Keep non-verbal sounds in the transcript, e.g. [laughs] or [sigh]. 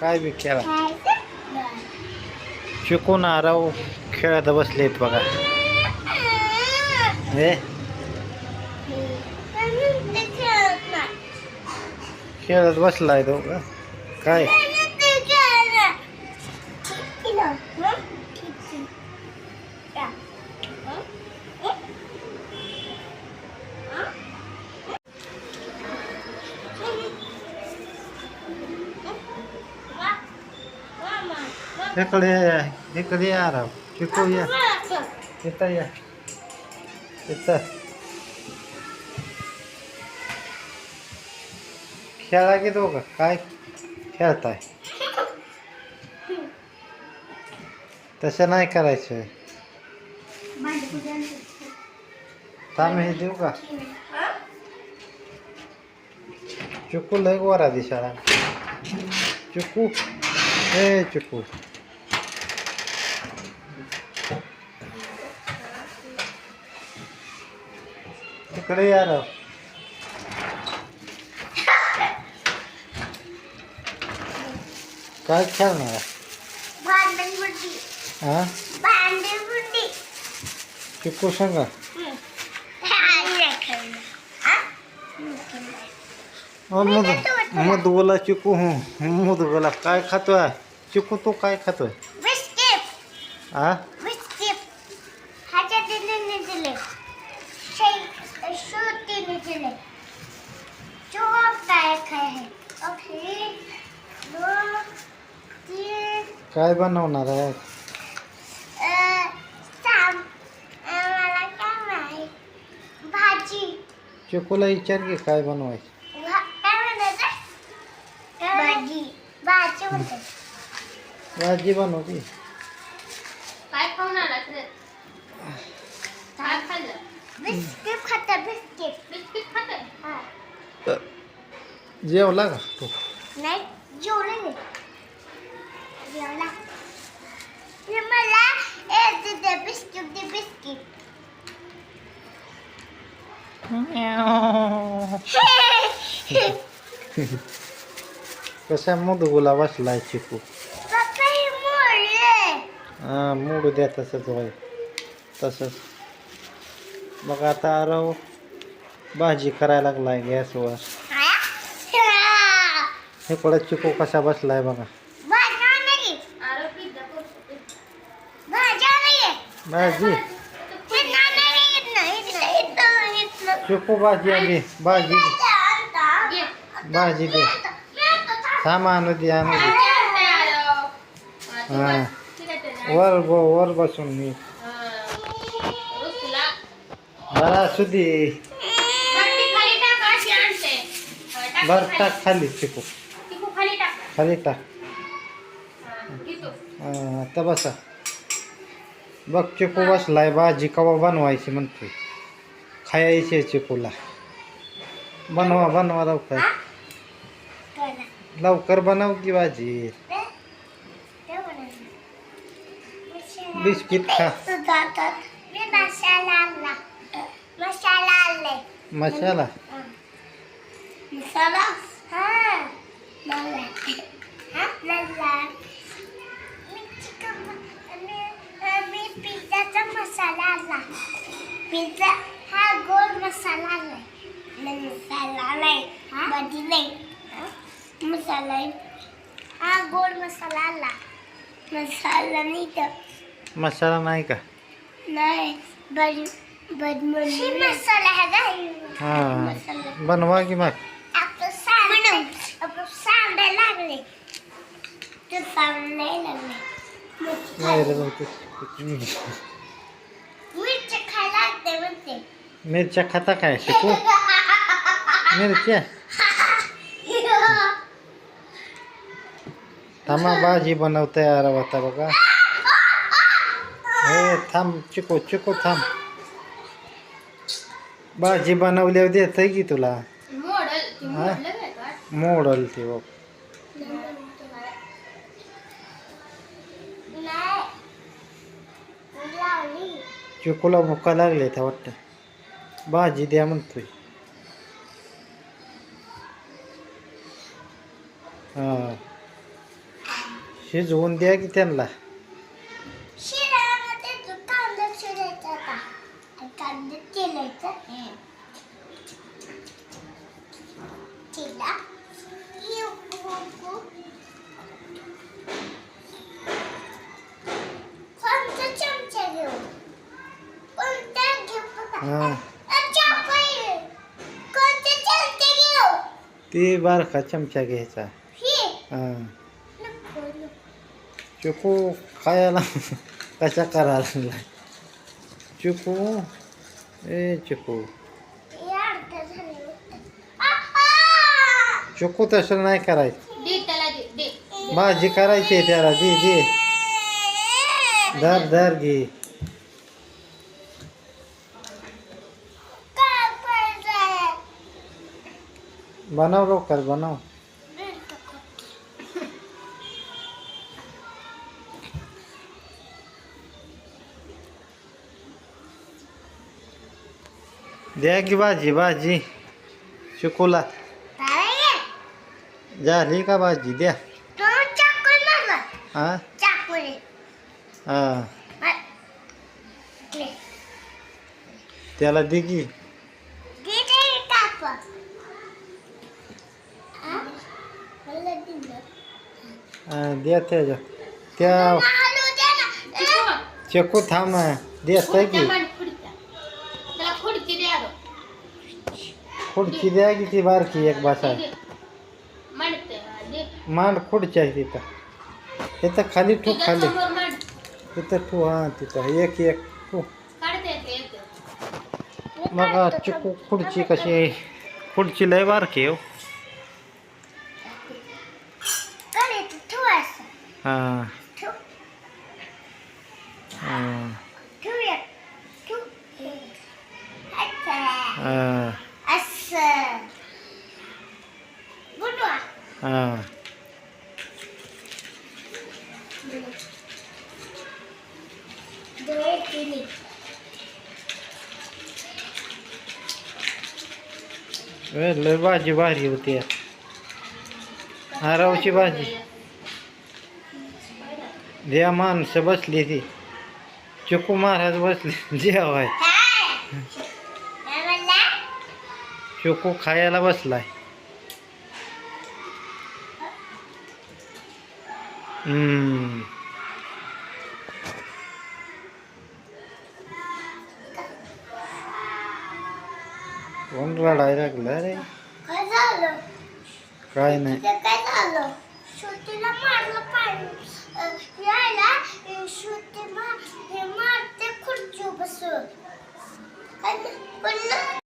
काय बी खेळा. शिकून आराव खेळत बसलेत बघा. हे? खेळत बसलाय तो? काय? इकडे या, इकडे या राव शिकू या इथं या इथं खेळा की दोघं काय खेळताय तसं नाही करायचं थांब हे देऊ का चुकू लय गोरा दिसाळा चुकू ए चुकू तिकडे या राव काय खेळणार हा चिकू सांगा मध मधुगोला चिकू हं. मधुगोला काय खातोय? चिकू तू काय खातोय? हा काय बनवणार आहे? भाजी। चिकूला विचार की काय बनवायचं? काय म्हणायचं भाजी. भाजी. म्हणते भाजी बनवती काय खाऊन आला रे काय खाल्लं बिस्किट खाता बिस्किट. बिस्किट खातोय हा. जेवला का तू? नाही जेवले मी. जेवला. हे मला ए दे बिस्किट दे बिस्किट. [laughs] कशा मधुगोला बसलाय चिकू पप्पा हे मोडले. हा मोडू द्या तसंच होय. तसंच. मग आता राव भाजी करायला लागलाय गॅसवर. हे पुढे चिकू कसा बसलाय बघा. भाजी. नाही आरो पिझ्झा करतो भाजी नाही भाजी हे नाही इथनं इथनं इथनं इथनं चिकू भाजी आली भाजी. ये भाजी दे. थांब आणू दे आणू दे हा. वर ब वर बसून मी बरा असू दे बर खाली. टाक खाली चिकू टिकू खाली टाक हा, हा, आता बसा बघ चिकू बसलाय भाजी कवा बनवायची म्हणतोय खायची चिकूला बनवा बनवा लवकर लवकर बनव की भाजी बिस्किट खा मी मसाला आणला मसाला आणले मसाला. मसाला? हा मला. हा मला मी चिकन मी मी पिझ्झाचा मसाला आणला. पिझ्झा हा गोल मसाला आणलाय. मसाला नाही भाजी नाही हा? मसाला आहे. हा गोल मसाला आणला. मसाला नाही तर मसाला नाही का? नाही. मसाला है हा बनवा की मग. मिरच्या खाता काय शिकू? मिरच्या? थांबा भाजी बनवता यार आता बघा. हे थांब चिकू चिकू थांब. भाजी बनवल्यावर देत की तुला? मॉडेल ती हा? मॉडेल ते बघ. चिकूला भुका लागले त्या वाटतं. भाजी द्या म्हणतोय. हा. शिजवून द्या की त्यांना शिरामध्ये तो कांदा शिरायचा आता येऊ, येऊ. कोणता चमचा घेऊ? कोणता घेऊ. हां. ते बारका चमचा घ्यायचा. ही. हां. चिकू खायला. [laughs] कशा करायला चिकू. ए चिकू! चिकू तसं नाही करायचं भाजी करायची त्याला दे दे धर धर घे? बनव लवकर बनव द्या की भाजी भाजी. चिकूला काय? झाली का भाजी? द्या. तो चाकू मारला. हा. हा. त्याला दे की. हा, द्या त्याच्या. त्या दे चकू थांब खुर्च्या की मांड खुर्च्या त्याला खुर्ची द्या गं. खुर्ची द्या की ती बारकी एक बसा दे. मांडते दे मांड खुर्ची आहे तिथं तिथं खाली ठू तुझ्या खाली। समोर मांड तिथं ठू हा तिथं एक एक ठू काढते येते येते बघा चिकू खुर्ची कशी आहे खुर्ची लय बारकी आहे हो? कडे तू ठेवायचं. हा। ठेव. हा, हा. लय भाजी भारी होती हारावची भाजी. द्या माणसं बसली ती. चिकू महाराज बसले. जेवाय? चिकू खायला बसलाय. हम्म. कोण रडायला लागलं रे. काय झालं? काय नाही. काय झालं? श्रुतीला मारलं पाणी. यायला श्रुती मा हे मारते खुर्ची बसून काय बोललं